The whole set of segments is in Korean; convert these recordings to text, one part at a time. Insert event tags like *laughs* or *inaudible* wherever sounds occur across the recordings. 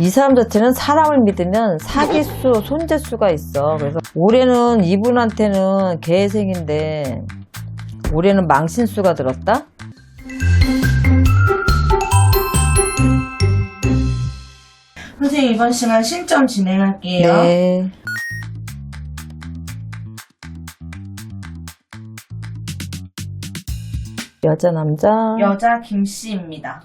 이 사람 자체는 사람을 믿으면 사기수, 손재수가 있어. 그래서 올해는 이분한테는 개생인데 올해는 망신수가 들었다? 선생님 이번 시간 실점 진행할게요. 네. 여자, 남자. 여자 김씨입니다.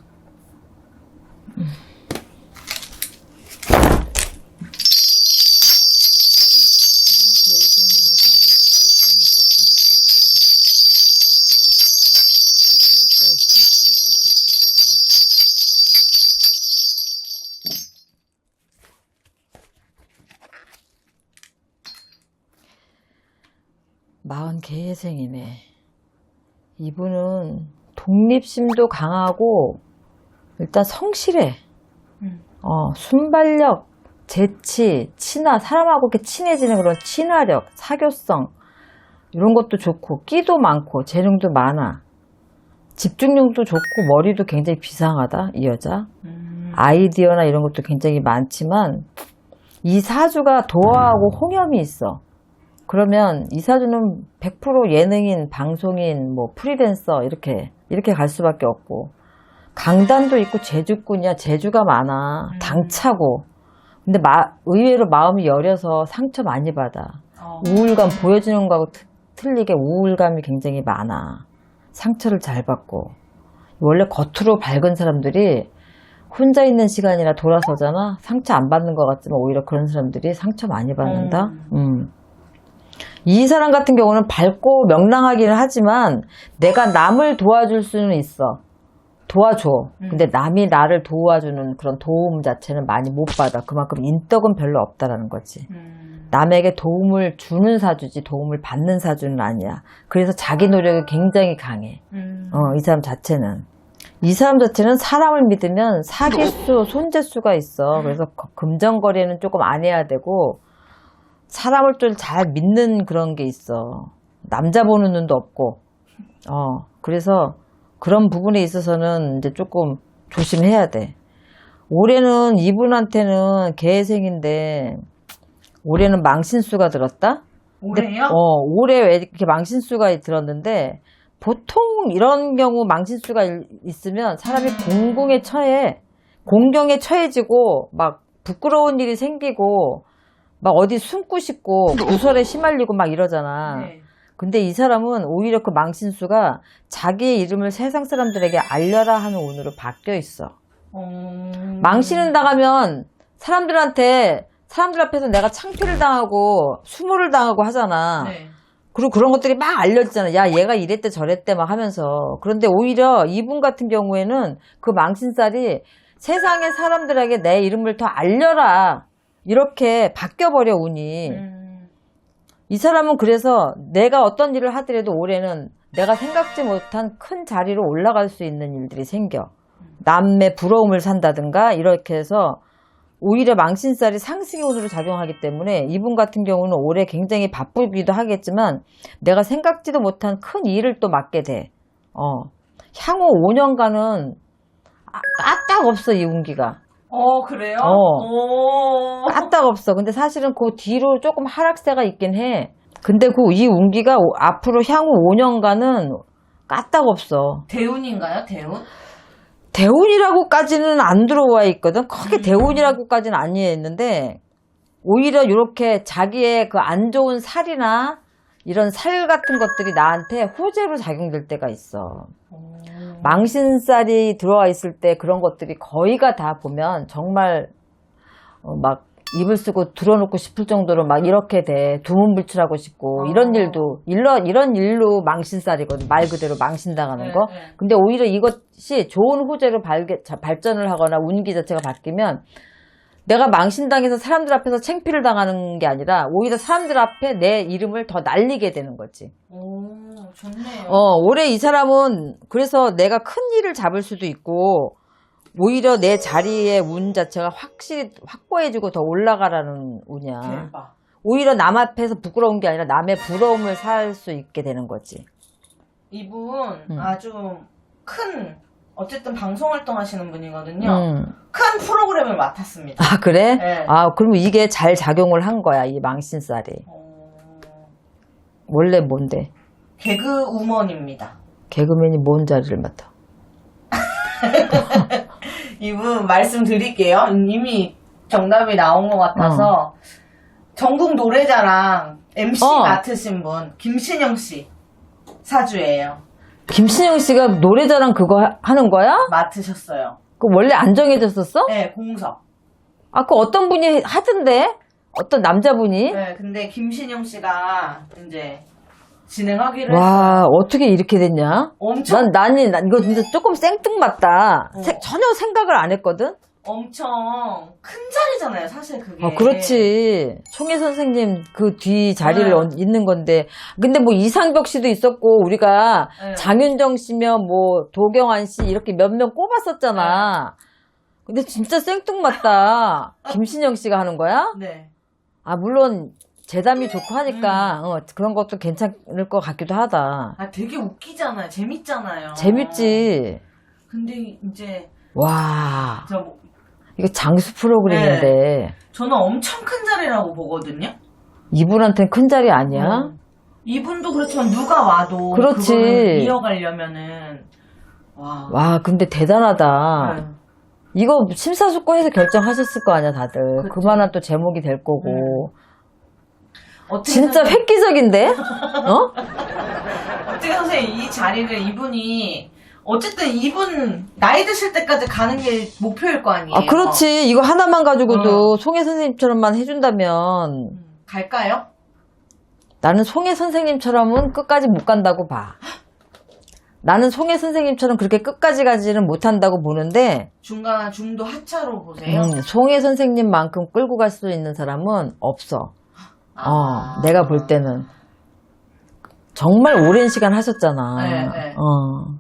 개생이네. 이분은 독립심도 강하고 일단 성실해. 음. 어, 순발력, 재치, 친화, 사람하고 이렇게 친해지는 그런 친화력, 사교성 이런 것도 좋고 끼도 많고 재능도 많아. 집중력도 좋고 머리도 굉장히 비상하다 이 여자. 음. 아이디어나 이런 것도 굉장히 많지만 이 사주가 도화하고 홍염이 있어. 그러면 이 사주는 100% 예능인, 방송인, 뭐 프리랜서 이렇게 이렇게 갈 수밖에 없고 강단도 있고 재주꾼이야. 재주가 많아. 음. 당차고. 근데 마- 의외로 마음이 여려서 상처 많이 받아. 어. 우울감 보여지는 거하고 트- 틀리게 우울감이 굉장히 많아. 상처를 잘 받고. 원래 겉으로 밝은 사람들이 혼자 있는 시간이라 돌아서잖아. 상처 안 받는 것 같지만 오히려 그런 사람들이 상처 많이 받는다. 음. 이 사람 같은 경우는 밝고 명랑하기는 하지만 내가 남을 도와줄 수는 있어. 도와줘. 근데 남이 나를 도와주는 그런 도움 자체는 많이 못 받아. 그만큼 인덕은 별로 없다라는 거지. 음. 남에게 도움을 주는 사주지 도움을 받는 사주는 아니야. 그래서 자기 노력이 굉장히 강해. 음. 어, 이 사람 자체는. 이 사람 자체는 사람을 믿으면 사기수, 손재수가 있어. 그래서 거- 금전거래는 조금 안 해야 되고, 사람을 좀 잘 믿는 그런 게 있어. 남자 보는 눈도 없고, 어, 그래서 그런 부분에 있어서는 이제 조금 조심해야 돼. 올해는 이분한테는 개생인데, 올해는 망신수가 들었다? 올해요? 어, 올해 왜 이렇게 망신수가 들었는데, 보통 이런 경우 망신수가 일- 있으면 사람이 공공에 처해, 공경에 처해지고, 막 부끄러운 일이 생기고, 막 어디 숨고 싶고, 구설에 시말리고 막 이러잖아. 네. 근데 이 사람은 오히려 그 망신수가 자기의 이름을 세상 사람들에게 알려라 하는 운으로 바뀌어 있어. 어. 망신을 당하면 사람들한테, 사람들 앞에서 내가 창피를 당하고, 수모를 당하고 하잖아. 네. 그리고 그런 것들이 막 알려지잖아. 야, 얘가 이랬대 저랬대 막 하면서. 그런데 오히려 이분 같은 경우에는 그 망신살이 세상의 사람들에게 내 이름을 더 알려라. 이렇게 바뀌어버려, 운이. 음. 이 사람은 그래서 내가 어떤 일을 하더라도 올해는 내가 생각지 못한 큰 자리로 올라갈 수 있는 일들이 생겨. 남의 부러움을 산다든가 이렇게 해서 오히려 망신살이 상승의 운으로 작용하기 때문에 이분 같은 경우는 올해 굉장히 바쁘기도 하겠지만 내가 생각지도 못한 큰 일을 또 맡게 돼. 어. 향후 5년간은 아, 까딱 없어, 이 운기가. 어, 그래요? 어. 오. 까딱 없어. 근데 사실은 그 뒤로 조금 하락세가 있긴 해. 근데 그 이 운기가 오- 앞으로 향후 5년간은 까딱 없어. 대운인가요, 대운? 대운이라고까지는 안 들어와 있거든. 크게 음. 대운이라고까지는 아니에 있는데 오히려 이렇게 자기의 그 안 좋은 살이나 이런 살 같은 것들이 나한테 호재로 작용될 때가 있어. 오. 망신살이 들어와 있을 때 그런 것들이 거의가 다 보면 정말 어, 막 입을 쓰고 들어놓고 싶을 정도로 막 이렇게 돼 두문불출하고 싶고 어. 이런 일도 일러 이런 일로 망신살이거든 말 그대로 망신당하는 네, 거. 네. 근데 오히려 이것이 좋은 호재로 자- 발전을 하거나 운기 자체가 바뀌면 내가 망신당해서 사람들 앞에서 창피를 당하는 게 아니라 오히려 사람들 앞에 내 이름을 더 날리게 되는 거지. 오, 좋네요. 어, 올해 이 사람은 그래서 내가 큰 일을 잡을 수도 있고 오히려 내 자리의 운 자체가 확실히 확고해지고 더 올라가라는 운이야. 대박. 오히려 남 앞에서 부끄러운 게 아니라 남의 부러움을 살 수 있게 되는 거지. 이분 음. 아주 큰 어쨌든 방송 활동하시는 분이거든요. 음. 큰 프로그램을 맡았습니다. 아, 그래? 네. 아, 그러면 이게 잘 작용을 한 거야, 이 망신살이. 어, 원래 뭔데? 개그 우먼입니다. 개그맨이 뭔 자리를 맡아? *laughs* 이분 말씀드릴게요. 이미 정답이 나온 것 같아서 전국 노래자랑 MC 어. 맡으신 분 김신영 씨 사주예요. 김신영 씨가 노래자랑 그거 하- 하는 거야? 맡으셨어요. 그 원래 안 정해졌었어? 네, 공석. 아, 그 어떤 분이 하던데? 어떤 남자분이? 네, 근데 김신영 씨가 이제 진행하기로 했어요. 와, 어떻게 이렇게 됐냐? 엄청 난, 나는, 난 이거 진짜 조금 생뚱맞다. 어. 세- 전혀 생각을 안 했거든? 엄청 큰 자리잖아요, 사실 그게. 어, 그렇지. 총회 선생님 그 뒤 자리를 네. 얹- 있는 건데. 근데 뭐 이상벽 씨도 있었고, 우리가 네. 장윤정 씨며 뭐 도경환 씨 이렇게 몇 명 꼽았었잖아. 근데 진짜 생뚱맞다. *laughs* 김신영 씨가 하는 거야? 네. 아, 물론 재담이 좋고 하니까, 음. 어, 그런 것도 괜찮을 것 같기도 하다. 아, 되게 웃기잖아요. 재밌잖아요. 재밌지. 근데 이제 와, 저 뭐- 이거 장수 프로그램인데, 저는 엄청 큰 자리라고 보거든요. 이분한테는 큰 자리 아니야? 음. 이분도 그렇지만 누가 와도 그렇지. 그거를 이어가려면은 와. 와, 근데 대단하다. 네. 이거 심사숙고해서 결정하셨을 거 아니야, 다들. 그쵸. 그만한 또 제목이 될 거고. 어떻게 진짜 획기적인데? *laughs* 어? 어떻게 선생님 이 자리를 이분이 어쨌든 이분 나이 드실 때까지 가는 게 목표일 거 아니에요. 아, 그렇지. 이거 하나만 어. 가지고도 송혜 선생님처럼만 해준다면 음, 갈까요? 나는 송혜 선생님처럼은 끝까지 못 간다고 봐. 나는 송혜 선생님처럼 그렇게 끝까지 가지는 못한다고 보는데, 중간 중도 하차로 보세요. 음, 송혜 선생님만큼 끌고 갈 수 있는 사람은 없어. 아. 어, 내가 볼 때는. 정말 오랜 시간 하셨잖아. 네, 네. 어.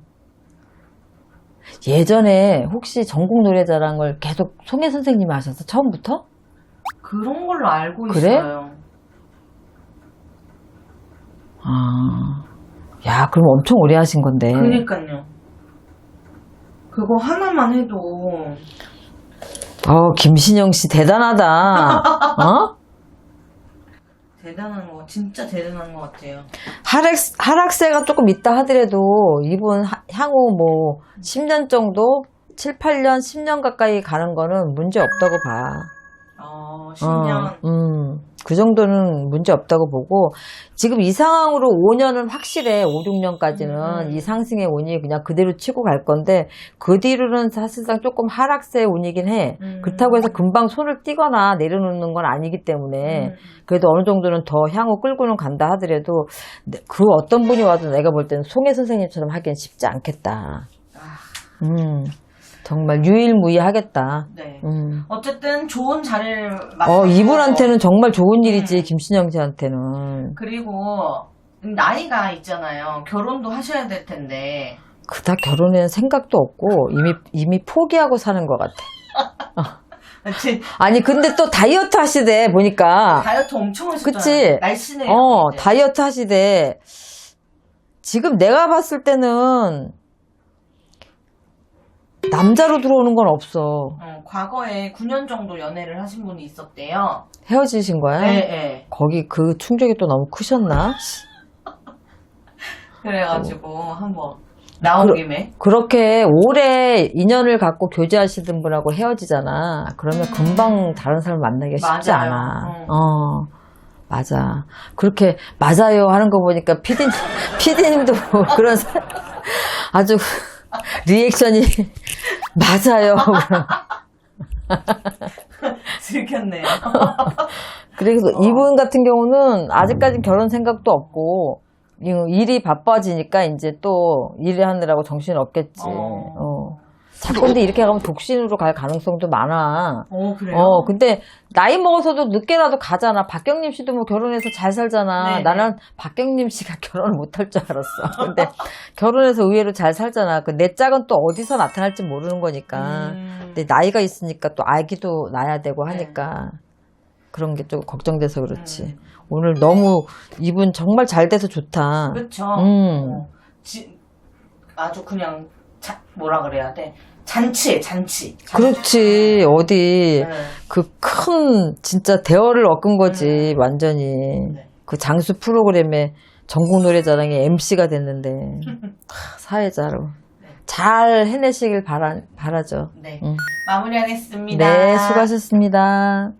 예전에 혹시 전국 노래자랑을 계속 송혜 선생님이 하셨어? 처음부터? 그런 걸로 알고 그래? 있어요. 아. 야, 그럼 엄청 오래 하신 건데. 그니까요. 그거 하나만 해도 어, 김신영 씨 대단하다. *laughs* 어? 대단한 거, 진짜 대단한 것 같아요. 하락, 하락세가 조금 있다 하더라도 이분 하- 향후 뭐 10년 정도, 7, 8년, 10년 가까이 가는 거는 문제 없다고 봐. 어, 10년. 어, 음, 그 정도는 문제 없다고 보고, 지금 이 상황으로 5년은 확실해, 5, 6년까지는. 음. 이 상승의 운이 그냥 그대로 치고 갈 건데, 그 뒤로는 사실상 조금 하락세의 운이긴 해. 음. 그렇다고 해서 금방 손을 띄거나 내려놓는 건 아니기 때문에, 음. 그래도 어느 정도는 더 향후 끌고는 간다 하더라도, 네, 그 어떤 분이 와도 내가 볼 때는 송혜 선생님처럼 하기엔 쉽지 않겠다. 아, 음, 정말 유일무이하겠다. 네. 음. 어쨌든 좋은 자리를 맡고 어, 이분한테는 정말 좋은 일이지, 음. 김신영 씨한테는. 그리고 나이가 있잖아요. 결혼도 하셔야 될 텐데. 그닥 결혼에는 생각도 없고, 이미, 이미 포기하고 사는 것 같아. *laughs* 제 아니, 근데 또 다이어트 하시대, 보니까. 다이어트 엄청 하셨잖아요. 그치? 날씬해요. 어, 이제. 다이어트 하시대. 지금 내가 봤을 때는, 남자로 들어오는 건 없어. 어, 과거에 9년 정도 연애를 하신 분이 있었대요. 헤어지신 거야? 네, 네. 거기 그 충격이 또 너무 크셨나? *laughs* 그래가지고 한번 나온 그러- 김에 그렇게 오래 인연을 갖고 교제하시던 분하고 헤어지잖아. 그러면 금방 다른 사람 만나기가 쉽지 맞아요. 않아. 어. 맞아. 그렇게 맞아요 하는 거 보니까 피디 *laughs* 피디님도 그런 사- 아주 리액션이 *laughs* 맞아요. *laughs* 들켰네요. *laughs* 그래서 어. 이분 같은 경우는 아직까지 결혼 생각도 없고 이- 일이 바빠지니까 이제 또 일을 하느라고 정신 없겠지. 어. 어. 자꾸 근데 이렇게 가면 독신으로 갈 가능성도 많아. 어 그래요? 어, 근데 나이 먹어서도 늦게라도 가잖아. 박경림 씨도 뭐 결혼해서 잘 살잖아. 네네. 나는 박경림 씨가 *laughs* 결혼을 못 할 줄 알았어. *laughs* 근데 결혼해서 의외로 잘 살잖아. 그 내 짝은 또 어디서 나타날지 모르는 거니까. 음, 근데 나이가 있으니까 또 아기도 낳아야 되고 네. 하니까 그런 게 좀 걱정돼서 그렇지. 음. 오늘 너무 이분 정말 잘 돼서 좋다. 그렇죠. 음. 어, 지- 아주 그냥 자, 뭐라 그래야 돼? 잔치에 잔치. 그렇지 어디 네. 그 큰 진짜 대어를 얻은 거지 완전히 네. 그 장수 프로그램에 전국 노래자랑의 MC가 됐는데 *laughs* 하, 사회자로 잘 해내시길 바라, 바라죠. 네. 응. 마무리하겠습니다. 네, 수고하셨습니다.